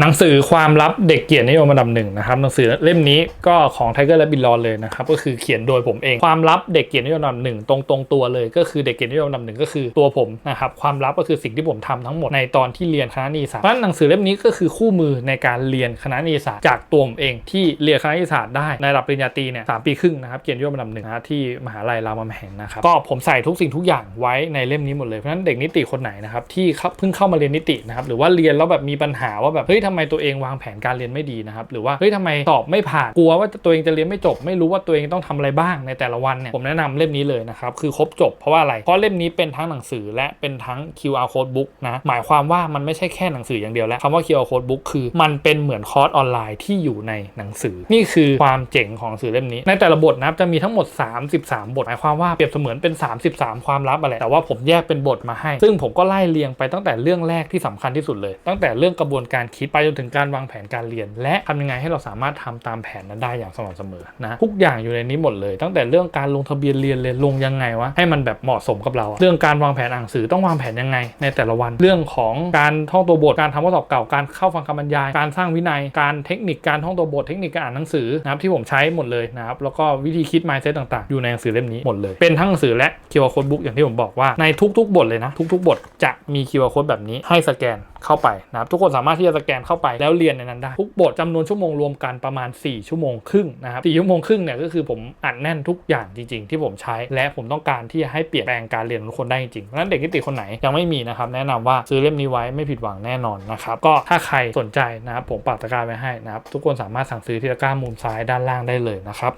หนังสือความลับเด็กเกียรตินิยมอันดับหนึ่งนะครับหนังสือเล่มนี้ก็ของไทเกอร์และบิลลอนเลยนะครับก็คือเขียนโดยผมเองความลับเด็กเกียรตินิยมอันดับหนึ่งตรงตรงตัวเลยก็คือเด็กเกียรตินิยมอันดับหนึ่งก็คือตัวผมนะครับความลับก็คือสิ่งที่ผมทำทั้งหมดในตอนที่เรียนคณะนิติศาสตร์เพราะฉะนั้นหนังสือเล่มนี้ก็คือคู่มือในการเรียนคณะนิติศาสตร์จากตัวผมเองที่เรียนคณะนิติศาสตร์ได้ในระดับปริญญาตรีเนี่ยสามปีครึ่งนะครับเกียรตินิยมอันดับหนึ่งนะที่มหาลัยรามคำแหงนะครับก็ผมใส่ทุกสิ่งทุกอย่างไว้ในเล่มนี้หมดเลยเพราะฉะนั้นเด็กนิติคนไหนนะครับที่เพิ่งเข้ามาเรียนนิตินะครับหรือว่าเรียนแล้วแบบมีปัญหาว่าแบบเฮ้ยทำไมตัวเองวางแผนการเรียนไม่ดีนะครับหรือว่าเฮ้ยทำไมสอบไม่ผ่านกลัวว่าตัวเองจะเรียนไม่จบ ไม่รู้ว่าตัวเองต้องทำอะไรบ้างในแต่ละวันเนี่ยผมแนะนำเล่มนี้เลยนะครับคือครบจบเพราะว่าอะไรเพราะเล่มนี้เป็นทั้งหนังสือและเป็นทั้ง QR code book นะหมายความว่ามันไม่ใช่แค่หนังสืออย่างเดียวแล้วคำว่า QR code book คือมันเป็นเหมือนคอร์สออนไลน์ที่อยู่ในหนังสือ นี่คือความเจ๋งของหนังสือเล่มนี้ ในแต่ละบทนะครับจะมีทั้งหมด 33 บทหมายความว่าเปรียบเสมือนเป็น 33 ความลับอะไรแต่ว่าผมแยกเป็นบทมาให้ ซึ่งผมก็ไล่เรียงไปตั้งแต่เรื่องแรกที่สำคัญที่สุดเลย ตั้งแต่เรื่องกระบวนการคิดไปจนถึงการวางแผนการเรียน และทำยังไงให้เราสามารถทำตามแผนนั้นได้อย่างสม่ำเสมอนะทุกอย่างอยู่ในนี้หมดเลย ตั้งแต่เรื่องการลงทะเบียนเรียนเลยลงยังไงวะให้มันแบบเหมาะสมกับเราเรื่องการวางแผนอ่านหนังสือต้องวางแผนยังไง ในแต่ละวันเรื่องของการท่องตัวบทการทำข้อสอบเก่าการเข้าฟังคำบรรยาย การสร้างวินัยการเทคนิคการท่องตัวบทเทคนิคการอ่านหนังสือนะครับที่ผมใช้หมดเลยนะครับแล้วก็วิธีคิด mindset ต่างๆ อยู่ในหนังสือเล่มนี้หมดเลย เป็นทั้งหนังสือและ QR code book อย่างที่ผมบอกว่าในทุกๆ บทเลยนะ ทุกๆ บทจะมี QR code แบบนี้ให้สแกน เข้าไปนะครับทุกคนสามารถที่จะสแกนเข้าไปแล้วเรียนในนั้นได้ ทุกบทจำนวนชั่วโมงรวมกันประมาณ 4 ชั่วโมงครึ่งนะครับ4ชั่วโมงครึ่งเนี่ยก็คือผมอัดแน่นทุกอย่างจริง ๆ ที่ผมใช้และผมต้องการที่จะให้เปลี่ยนแปลงการเรียนของทุกคนได้จริงๆเพราะฉะนั้นเด็กนิติคนไหนยังไม่มีนะครับแนะนำว่าซื้อเล่มนี้ไว้ไม่ผิดหวังแน่นอนนะครับก็ถ้าใครสนใจนะครับผมปักตะกร้าไว้ให้นะครับทุกคนสามารถสั่งซื้อที่ตะกร้ามุมซ้ายด้านล่างได้เลยนะครับ